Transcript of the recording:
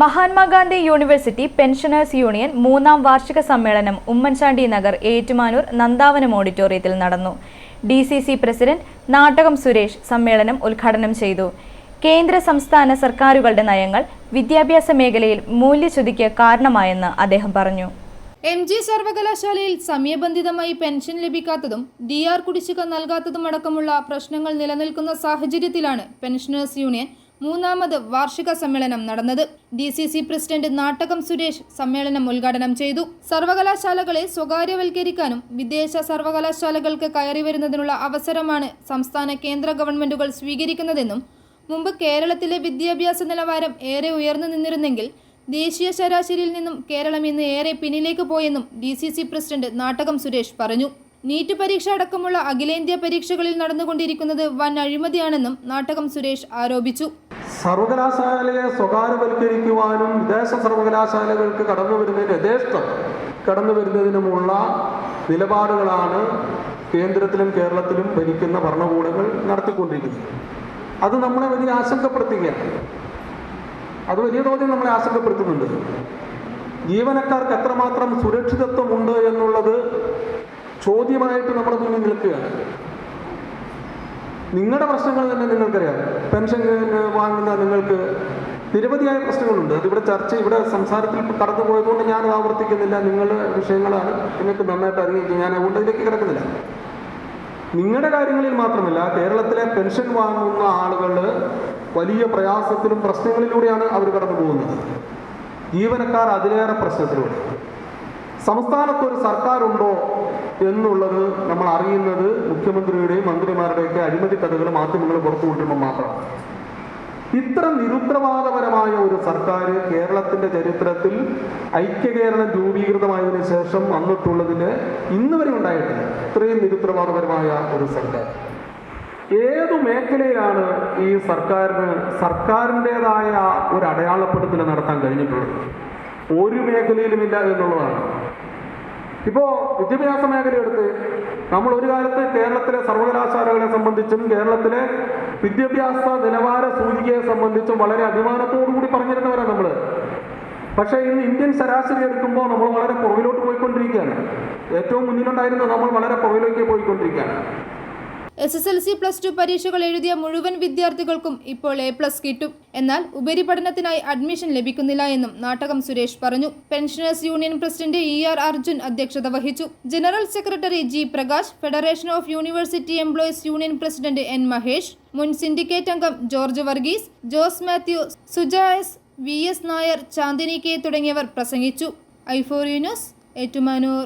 Mahatma Gandhi university pensioners union മൂന്നാം വാർഷിക സമ്മേളനം ഉമ്മൻചാണ്ടി നഗർ ഏറ്റുമാനൂർ നന്ദാവനം ഓഡിറ്റോറിയത്തിൽ നടന്നു. ഡി സി സി പ്രസിഡന്റ് നാടകം സുരേഷ് സമ്മേളനം ഉദ്ഘാടനം ചെയ്തു. കേന്ദ്ര സംസ്ഥാന സർക്കാരുകളുടെ നയങ്ങൾ വിദ്യാഭ്യാസ മേഖലയിൽ മൂല്യച്യുതിക്ക് കാരണമായെന്ന് അദ്ദേഹം പറഞ്ഞു. എം ജി സർവകലാശാലയിൽ സമയബന്ധിതമായി പെൻഷൻ ലഭിക്കാത്തതും ഡി ആർ കുടിശ്ശിക നൽകാത്തതും അടക്കമുള്ള പ്രശ്നങ്ങൾ നിലനിൽക്കുന്ന സാഹചര്യത്തിലാണ് പെൻഷനേഴ്സ് യൂണിയൻ മൂന്നാമത് വാർഷിക സമ്മേളനം നടന്നത്. D C C president Nattakam Suresh സമ്മേളനം ഉദ്ഘാടനം ചെയ്തു. സർവകലാശാലകളെ സ്വകാര്യവൽക്കരിക്കാനും വിദേശ സർവകലാശാലകൾക്ക് കയറി വരുന്നതിനുള്ള അവസരമാണ് സംസ്ഥാന കേന്ദ്ര ഗവൺമെന്റുകൾ സ്വീകരിക്കുന്നതെന്നും മുമ്പ് കേരളത്തിലെ വിദ്യാഭ്യാസ നിലവാരം ഏറെ ഉയർന്നു നിന്നിരുന്നെങ്കിൽ ദേശീയ ശരാശരിയിൽ നിന്നും കേരളം ഇന്ന് ഏറെ പിന്നിലേക്ക് പോയെന്നും D C C president Nattakam Suresh പറഞ്ഞു. നീറ്റ് പരീക്ഷ അടക്കമുള്ള അഖിലേന്ത്യാ പരീക്ഷകളിൽ നടന്നുകൊണ്ടിരിക്കുന്നത് വൻ അഴിമതിയാണെന്നും നാട്ടകം സുരേഷ് ആരോപിച്ചു. സർവകലാശാലയെ സ്വകാര്യവൽക്കരിക്കുവാനും വിദേശ സർവകലാശാലകൾക്ക് കടന്നു വരുന്നതിന് യഥേഷ്ടം കടന്നു വരുന്നതിനുമുള്ള നിലപാടുകളാണ് കേന്ദ്രത്തിലും കേരളത്തിലും ഭരിക്കുന്ന ഭരണകൂടങ്ങൾ നടത്തിക്കൊണ്ടിരിക്കുന്നത്. അത് നമ്മളെ വലിയ ആശങ്കപ്പെടുത്തുകയാണ്. അത് വലിയ തോതിൽ നമ്മളെ ആശങ്കപ്പെടുത്തുന്നുണ്ട്. ജീവനക്കാർക്ക് എത്രമാത്രം സുരക്ഷിതത്വമുണ്ട് എന്നുള്ളത് ചോദ്യമായിട്ട് നമ്മുടെ മുന്നിൽ നിൽക്കുകയാണ്. നിങ്ങളുടെ പ്രശ്നങ്ങൾ തന്നെ നിങ്ങൾക്കറിയാം. പെൻഷൻ വാങ്ങുന്ന നിങ്ങൾക്ക് നിരവധിയായ പ്രശ്നങ്ങളുണ്ട്. അതിവിടെ ചർച്ച ഇവിടെ സംസാരത്തിൽ കടന്നു പോയതുകൊണ്ട് ഞാൻ ആവർത്തിക്കുന്നില്ല. നിങ്ങളുടെ വിഷയങ്ങളാണ് നിങ്ങൾക്ക് നന്നായിട്ട് അറിയിക്കും ഞാൻ അതുകൊണ്ട് ഇതിലേക്ക് കിടക്കുന്നില്ല. നിങ്ങളുടെ കാര്യങ്ങളിൽ മാത്രമല്ല കേരളത്തിലെ പെൻഷൻ വാങ്ങുന്ന ആളുകൾ വലിയ പ്രയാസത്തിലും പ്രശ്നങ്ങളിലൂടെയാണ് അവർ കടന്നു പോകുന്നത് ജീവനക്കാർ അതിലേറെ പ്രശ്നത്തിലൂടെ സംസ്ഥാനത്ത് ഒരു സർക്കാരുണ്ടോ എന്നുള്ളത് നമ്മൾ അറിയുന്നത് മുഖ്യമന്ത്രിയുടെയും മന്ത്രിമാരുടെയൊക്കെ അഴിമതി കഥകൾ മാധ്യമങ്ങൾ പുറത്തു കൊണ്ടുവരുമ്പോൾ മാത്രമാണ് ഇത്ര നിരുത്തരവാദപരമായ ഒരു സർക്കാർ കേരളത്തിന്റെ ചരിത്രത്തിൽ ഐക്യകേരളം രൂപീകൃതമായതിനു ശേഷം വന്നിട്ടുള്ളതിന് ഇന്ന് വരെ ഉണ്ടായിട്ടില്ല. ഇത്രയും നിരുത്തരവാദപരമായ ഒരു സർക്കാർ. ഏതു മേഖലയിലാണ് ഈ സർക്കാരിന് സർക്കാരിന്റെതായ ഒരു അടയാളപ്പെടുത്തൽ നടത്താൻ കഴിഞ്ഞിട്ടുള്ളത്? ഒരു മേഖലയിലുമില്ല എന്നുള്ളതാണ്. ഇപ്പോൾ വിദ്യാഭ്യാസ മേഖല എടുത്ത് നമ്മൾ ഒരു കാലത്ത് കേരളത്തിലെ സർവകലാശാലകളെ സംബന്ധിച്ചും കേരളത്തിലെ വിദ്യാഭ്യാസ നിലവാര സൂചികയെ സംബന്ധിച്ചും വളരെ അഭിമാനത്തോടു കൂടി പറഞ്ഞിരുന്നവരാണ് നമ്മൾ പക്ഷേ ഇന്ന് ഇന്ത്യൻ ശരാശരി എടുക്കുമ്പോൾ നമ്മൾ വളരെ പുറകിലോട്ട് പോയിക്കൊണ്ടിരിക്കുകയാണ്. ഏറ്റവും മുന്നിലുണ്ടായിരുന്നത് നമ്മൾ വളരെ പുറകിലേക്ക് പോയിക്കൊണ്ടിരിക്കുകയാണ്. S S L C plus two പരീക്ഷകൾ എഴുതിയ മുഴുവൻ വിദ്യാർത്ഥികൾക്കും ഇപ്പോൾ എ പ്ലസ് കിട്ടും. എന്നാൽ ഉപരിപഠനത്തിനായി അഡ്മിഷൻ ലഭിക്കുന്നില്ല എന്നും നാട്ടകം സുരേഷ് പറഞ്ഞു. Pensioners union president E R Arjun അധ്യക്ഷത വഹിച്ചു. General secretary G Prakash federation of university employees union president N Mahesh മുൻ സിൻഡിക്കേറ്റ് അംഗം George Varghese Jose Mathew Suja S V S Nair Chandini K തുടങ്ങിയവർ പ്രസംഗിച്ചു. ഐഫോറി news Ettumanoor.